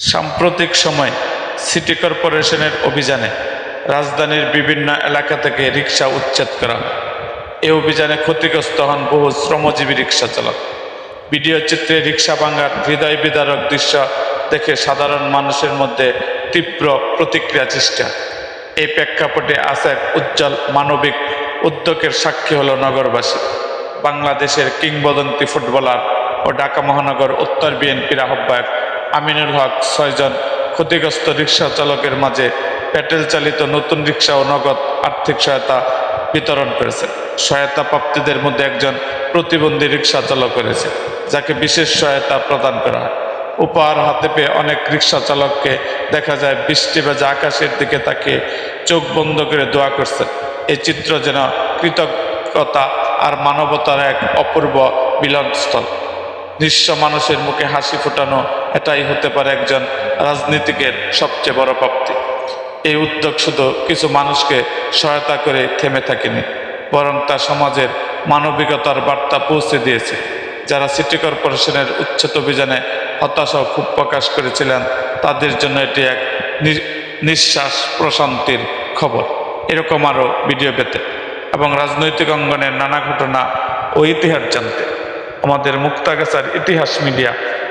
সাম্প্রতিক সময় সিটি কর্পোরেশনের অভিযানে রাজধানীর বিভিন্ন এলাকা থেকে রিক্সা উচ্ছেদ করা হয়। এই অভিযানে ক্ষতিগ্রস্ত হন বহু শ্রমজীবী রিক্সা চালক। ভিডিও চিত্রে রিক্সা ভাঙার হৃদয় বিদারক দৃশ্য দেখে সাধারণ মানুষের মধ্যে তীব্র প্রতিক্রিয়া চেষ্টা এই প্রেক্ষাপটে আছে এক উজ্জ্বল মানবিক উদ্যোগের সাক্ষী হল নগরবাসী। বাংলাদেশের কিংবদন্তি ফুটবলার ও ঢাকা মহানগর উত্তর বিএনপির আহ্বায়ক আমিনুল হক ছয়জন ক্ষতিগ্রস্ত রিক্সা চালকের মাঝে পেট্রোল চালিত নতুন রিক্সা ও নগদ আর্থিক সহায়তা বিতরণ করেছে। সহায়তা প্রাপ্তিদের মধ্যে একজন প্রতিবন্ধী রিক্সা চালক করেছে যাকে বিশেষ সহায়তা প্রদান করা হয়। উপহার হাতে পেয়ে অনেক রিক্সা চালককে দেখা যায় বৃষ্টি ভেজা আকাশের দিকে তাকে চোখ বন্ধ করে দোয়া করছে। এই চিত্র যেন কৃতজ্ঞতা আর মানবতার এক অপূর্ব মিলনস্থল। নিঃস্ব মানুষের মুখে হাসি ফোটানো এটাই হতে পারে একজন রাজনীতিকের সবচেয়ে বড় প্রাপ্তি। এই উদ্যোগ শুধু কিছু মানুষকে সহায়তা করে থেমে থাকেনি, বরং তা সমাজের মানবিকতার বার্তা পৌঁছে দিয়েছে, যারা সিটি কর্পোরেশনের উচ্ছেদ অভিযানে হতাশা খুব প্রকাশ করেছিলেন, তাদের জন্য এটি এক নিঃশ্বাস প্রশান্তির খবর। এরকম আরও ভিডিও পেতে এবং রাজনৈতিক অঙ্গনের নানা ঘটনা ও ইতিহাস জানতে। আমাদের মুক্তাগাছার ইতিহাস মিডিয়া